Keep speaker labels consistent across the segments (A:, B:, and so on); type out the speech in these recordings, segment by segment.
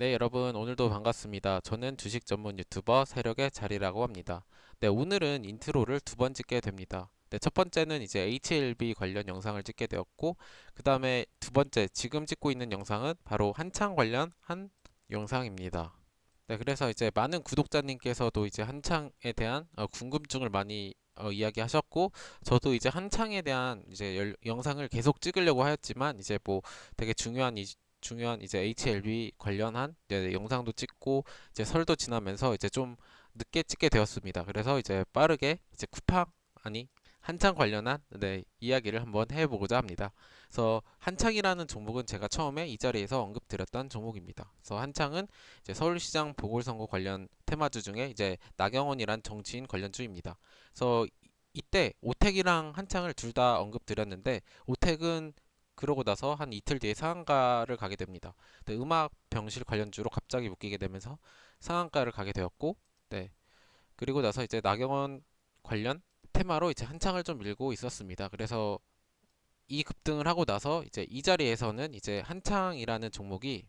A: 네, 여러분, 오늘도 반갑습니다. 저는 주식 전문 유튜버 세력의 자리라고 합니다. 네, 오늘은 인트로를 두 번 찍게 됩니다. 네, 첫 번째는 이제 HLB 관련 영상을 찍게 되었고, 그 다음에 두 번째, 지금 찍고 있는 영상은 바로 한창 관련 한 영상입니다. 네, 그래서 이제 많은 구독자님께서도 이제 한창에 대한 어, 궁금증을 많이 어, 이야기하셨고, 저도 이제 한창에 대한 이제 열- 영상을 계속 찍으려고 하였지만, 이제 뭐 되게 중요한 이, 중요한 이제 HLB 관련한 네, 영상도 찍고 이제 설도 지나면서 이제 좀 늦게 찍게 되었습니다. 그래서 이제 빠르게 이제 쿠팡 아니 한창 관련한 네, 이야기를 한번 해보고자 합니다. 그래서 한창이라는 종목은 제가 처음에 이 자리에서 언급드렸던 종목입니다. 그래서 한창은 이제 서울시장 보궐선거 관련 테마주 중에 이제 나경원이란 정치인 관련주입니다. 그래서 이- 이때 오택이랑 한창을 둘 다 언급드렸는데 오택은 그러고 나서 한 이틀 뒤에 상한가를 가게 됩니다. 네, 음악 병실 관련주로 갑자기 묶이게 되면서 상한가를 가게 되었고, 네. 그리고 나서 이제 나경원 관련 테마로 이제 한창을 좀 밀고 있었습니다. 그래서 이 급등을 하고 나서 이제 이 자리에서는 이제 한창이라는 종목이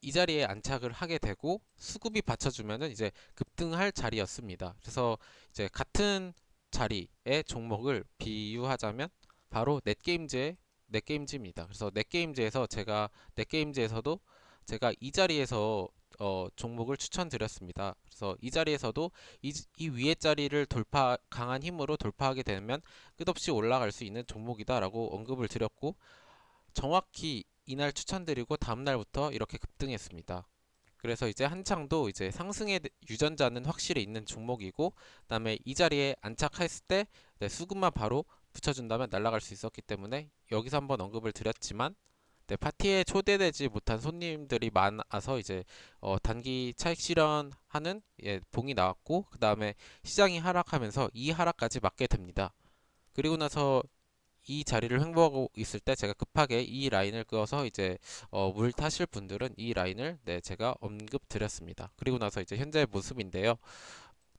A: 이 자리에 안착을 하게 되고 수급이 받쳐주면은 이제 급등할 자리였습니다. 그래서 이제 같은 자리의 종목을 비유하자면 바로 넷게임즈의 넷게임즈입니다. 그래서 넷게임즈에서 제가 넷게임즈에서도 제가 이 자리에서 어, 종목을 추천드렸습니다. 그래서 이 자리에서도 이, 이 위의 자리를 돌파 강한 힘으로 돌파하게 되면 끝없이 올라갈 수 있는 종목이다라고 언급을 드렸고 정확히 이날 추천드리고 다음 날부터 이렇게 급등했습니다. 그래서 이제 한창도 이제 상승의 유전자는 확실히 있는 종목이고 그다음에 이 자리에 안착했을 때 네, 수급만 바로 붙여준다면 날아갈 수 있었기 때문에 여기서 한번 언급을 드렸지만 네, 파티에 초대되지 못한 손님들이 많아서 이제 어, 단기 차익 실현하는 예, 봉이 나왔고 그 다음에 시장이 하락하면서 이 하락까지 맞게 됩니다. 그리고 나서 이 자리를 횡보하고 있을 때 제가 급하게 이 라인을 그어서 이제 어, 물 타실 분들은 이 라인을 네, 제가 언급 드렸습니다. 그리고 나서 이제 현재 모습인데요.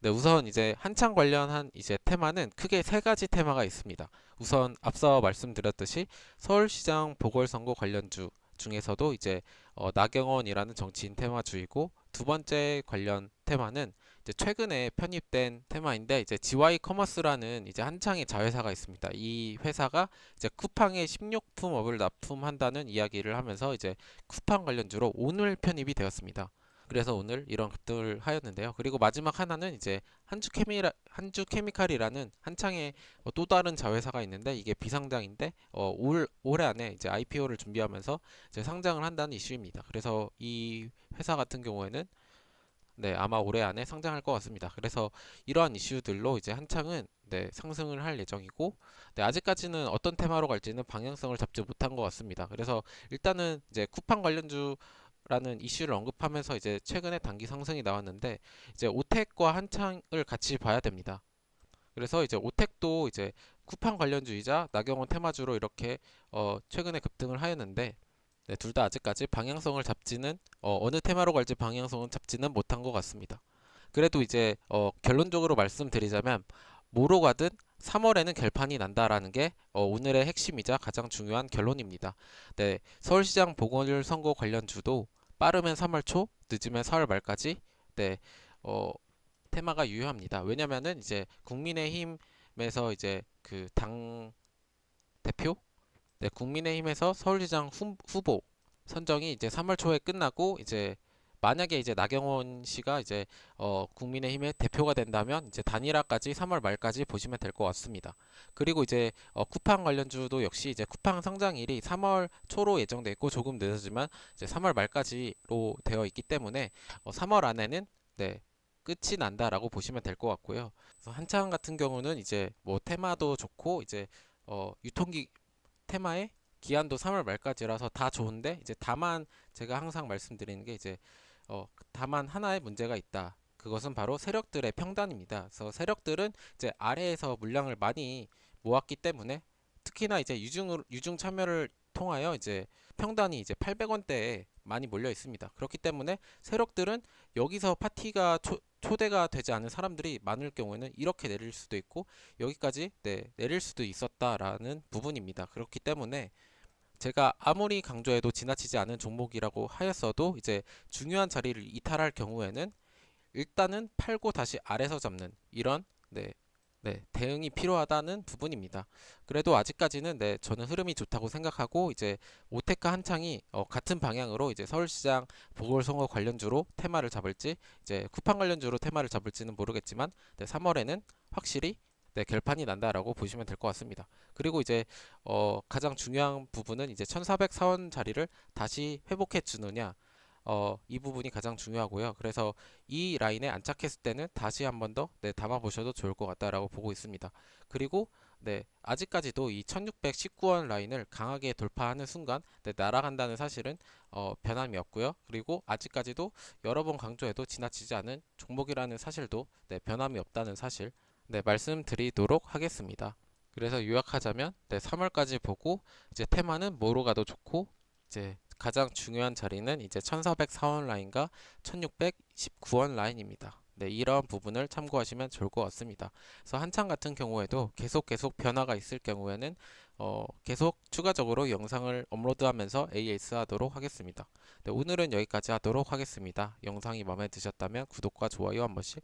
A: 네, 우선 이제 한창 관련한 이제 테마는 크게 세 가지 테마가 있습니다. 우선 앞서 말씀드렸듯이 서울시장 보궐선거 관련주 중에서도 이제 어, 나경원이라는 정치인 테마주이고 두 번째 관련 테마는 이제 최근에 편입된 테마인데 이제 GY 커머스라는 이제 한창의 자회사가 있습니다. 이 회사가 이제 쿠팡의 식료품업을 납품한다는 이야기를 하면서 이제 쿠팡 관련주로 오늘 편입이 되었습니다. 그래서 오늘 이런 급등을 하였는데요. 그리고 마지막 하나는 이제 한주 케미라 한주 케미칼이라는 한창의 어, 또 다른 자회사가 있는데 이게 비상장인데 어, 올 올해 안에 이제 IPO를 준비하면서 이제 상장을 한다는 이슈입니다. 그래서 이 회사 같은 경우에는 네, 아마 올해 안에 상장할 것 같습니다. 그래서 이러한 이슈들로 이제 한창은 네, 상승을 할 예정이고, 네, 아직까지는 어떤 테마로 갈지는 방향성을 잡지 못한 것 같습니다. 그래서 일단은 이제 쿠팡 관련주 라는 이슈를 언급하면서 이제 최근에 단기 상승이 나왔는데, 이제 오텍과 한창을 같이 봐야 됩니다. 그래서 이제 오텍도 이제 쿠팡 관련주이자 나경원 테마주로 이렇게 어, 최근에 급등을 하였는데, 네, 둘 다 아직까지 방향성을 잡지는 어, 어느 테마로 갈지 방향성은 잡지는 못한 것 같습니다. 그래도 이제 어, 결론적으로 말씀드리자면 뭐로 가든 3월에는 결판이 난다라는 게 어, 오늘의 핵심이자 가장 중요한 결론입니다. 네, 서울시장 보궐 선거 관련주도 빠르면 3월 초, 늦으면 4월 말까지 네, 어, 테마가 유효합니다. 왜냐면은 이제 국민의힘에서 이제 그 당 대표 네, 국민의힘에서 서울시장 후, 후보 선정이 이제 3월 초에 끝나고 이제 만약에 이제 나경원 씨가 이제 어 국민의힘의 대표가 된다면 이제 단일화까지 3월 말까지 보시면 될 것 같습니다. 그리고 이제 어 쿠팡 관련주도 역시 이제 쿠팡 상장일이 3월 초로 예정돼 있고 조금 늦어지만 이제 3월 말까지로 되어 있기 때문에 어 3월 안에는 네 끝이 난다라고 보시면 될 것 같고요. 그래서 한창 같은 경우는 이제 뭐 테마도 좋고 이제 어 유통기 테마의 기한도 3월 말까지라서 다 좋은데 이제 다만 제가 항상 말씀드리는 게 이제 어 다만 하나의 문제가 있다. 그것은 바로 세력들의 평단입니다. 그래서 세력들은 이제 아래에서 물량을 많이 모았기 때문에 특히나 이제 유증 유증 참여를 통하여 이제 평단이 이제 800원대에 많이 몰려 있습니다. 그렇기 때문에 세력들은 여기서 파티가 초, 초대가 되지 않은 사람들이 많을 경우에는 이렇게 내릴 수도 있고 여기까지 네, 내릴 수도 있었다라는 부분입니다. 그렇기 때문에 제가 아무리 강조해도 지나치지 않은 종목이라고 하였어도 이제 중요한 자리를 이탈할 경우에는 일단은 팔고 다시 아래서 잡는 이런 네, 네, 대응이 필요하다는 부분입니다. 그래도 아직까지는 네, 저는 흐름이 좋다고 생각하고 이제 오테카 한창이 어, 같은 방향으로 이제 서울시장 보궐선거 관련주로 테마를 잡을지 이제 쿠팡 관련주로 테마를 잡을지는 모르겠지만 네, 3월에는 확실히 네, 결판이 난다라고 보시면 될 것 같습니다. 그리고 이제 어, 가장 중요한 부분은 이제 1404원 자리를 다시 회복해 주느냐 어, 이 부분이 가장 중요하고요. 그래서 이 라인에 안착했을 때는 다시 한 번 더 네, 담아 보셔도 좋을 것 같다라고 보고 있습니다. 그리고 네, 아직까지도 이 1619원 라인을 강하게 돌파하는 순간 네, 날아간다는 사실은 어, 변함이 없고요. 그리고 아직까지도 여러 번 강조해도 지나치지 않은 종목이라는 사실도 네, 변함이 없다는 사실 네, 말씀드리도록 하겠습니다. 그래서 요약하자면 네, 3월까지 보고 이제 테마는 뭐로 가도 좋고 이제 가장 중요한 자리는 이제 1404원 라인과 1619원 라인입니다. 네, 이런 부분을 참고하시면 좋을 것 같습니다. 그래서 한창 같은 경우에도 계속 계속 변화가 있을 경우에는 어, 계속 추가적으로 영상을 업로드하면서 AS 하도록 하겠습니다. 네, 오늘은 여기까지 하도록 하겠습니다. 영상이 마음에 드셨다면 구독과 좋아요 한 번씩